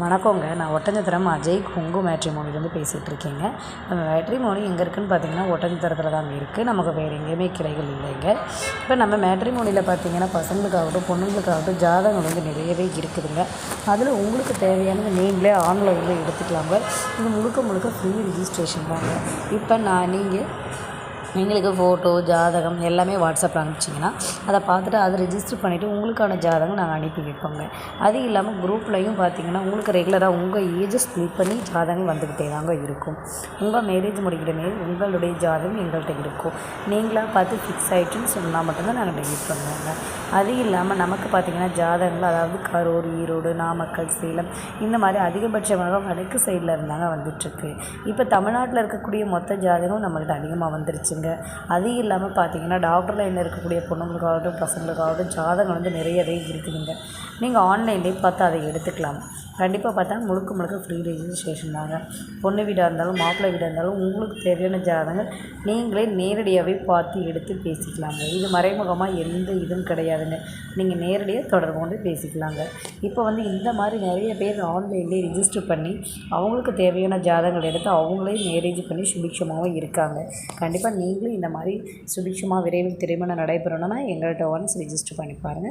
வணக்கங்க. நான் ஒட்டஞ்சத்திரம் அஜய் கொங்கு மேட்ரிமோனிலேருந்து பேசிகிட்டு இருக்கேங்க. நம்ம மேட்ரிமோனி எங்கே இருக்குதுன்னு பார்த்தீங்கன்னா ஒட்டஞ்சத்திரத்தில் தாங்க இருக்குது நமக்கு வேறு எங்கேயுமே கிளைகள் இல்லைங்க. இப்போ நம்ம மேட்ரிமோனியில் பார்த்தீங்கன்னா பசங்களுக்காகட்டும் பொண்ணுங்களுக்காகட்டும் ஜாதகங்கள் வந்து நிறையவே இருக்குதுங்க. அதில் உங்களுக்கு தேவையானது நீங்களே ஆன்லைனில் எடுத்துக்கலாங்க. இது முழுக்க முழுக்க ஃப்ரீ ரிஜிஸ்ட்ரேஷன் தாங்க. இப்போ நான் நீங்கள் எங்களுக்கு ஃபோட்டோ ஜாதகம் எல்லாமே வாட்ஸ்அப்பில் அனுப்பிச்சிங்கன்னா அதை பார்த்துட்டு அதை ரிஜிஸ்டர் பண்ணிவிட்டு உங்களுக்கான ஜாதகம் நாங்கள் அனுப்பி வைப்போங்க. அது இல்லாமல் குரூப்லையும் பார்த்தீங்கன்னா உங்களுக்கு ரெகுலராக உங்கள் ஏஜை ஸ்ப்ளிட் பண்ணி ஜாதகம் வந்துக்கிட்டே தாங்க இருக்கும். உங்கள் மேரேஜ் முடிக்கிற உங்களுடைய ஜாதகம் எங்கள்கிட்ட இருக்கும். நீங்களாக பார்த்து ஃபிக்ஸ் ஆகிட்டுன்னு சொன்னால் மட்டும்தான் நாங்கள் டெலிட் பண்ணுவோங்க. அது இல்லாமல் நமக்கு பார்த்திங்கன்னா ஜாதகங்கள் அதாவது கரூர் ஈரோடு நாமக்கல் சேலம் இந்த மாதிரி அதிகபட்சமாக வடக்கு சைடில் இருந்தாங்க வந்துட்டுருக்கு. இப்போ தமிழ்நாட்டில் இருக்கக்கூடிய மொத்த ஜாதகம் நம்மள்கிட்ட அதிகமாக வந்துருச்சுங்க. அது இல்லாமல் பார்த்தீங்கன்னா டாக்டர் லைனில் இருக்கக்கூடிய பொண்ணுங்களுக்காகட்டும் பசங்களுக்காகட்டும் ஜாதகம் வந்து நிறையவே இருக்குதுங்க. நீங்கள் ஆன்லைன்லேயே பார்த்து அதை எடுத்துக்கலாம். கண்டிப்பாக பார்த்தா முழுக்க முழுக்க ஃப்ரீ ரெஜிஸ்ட்ரேஷன் தாங்க. பொண்ணு வீடாக இருந்தாலும் மாப்பிள்ளை வீடாக இருந்தாலும் உங்களுக்கு தேவையான ஜாதகங்கள் நீங்களே நேரடியாகவே பார்த்து எடுத்து பேசிக்கலாங்க. இது மறைமுகமாக எந்த இதுவும் கிடையாதுங்க. நீங்கள் நேரடியாக தொடர்பு கொண்டு பேசிக்கலாங்க. இப்போ வந்து இந்த மாதிரி நிறைய பேர் ஆன்லைன்லேயே ரிஜிஸ்டர் பண்ணி அவங்களுக்கு தேவையான ஜாதகங்கள் எடுத்து அவங்களே மேரேஜ் பண்ணி சுபிக்ஷமாகவும் இருக்காங்க. கண்டிப்பாக நீங்களும் இந்த மாதிரி சுபிக்ஷமாக விரைவில் திருமணம் நடைபெறணும்னா எங்கள்கிட்ட ஒன்ஸ் ரிஜிஸ்டர் பண்ணி பாருங்கள்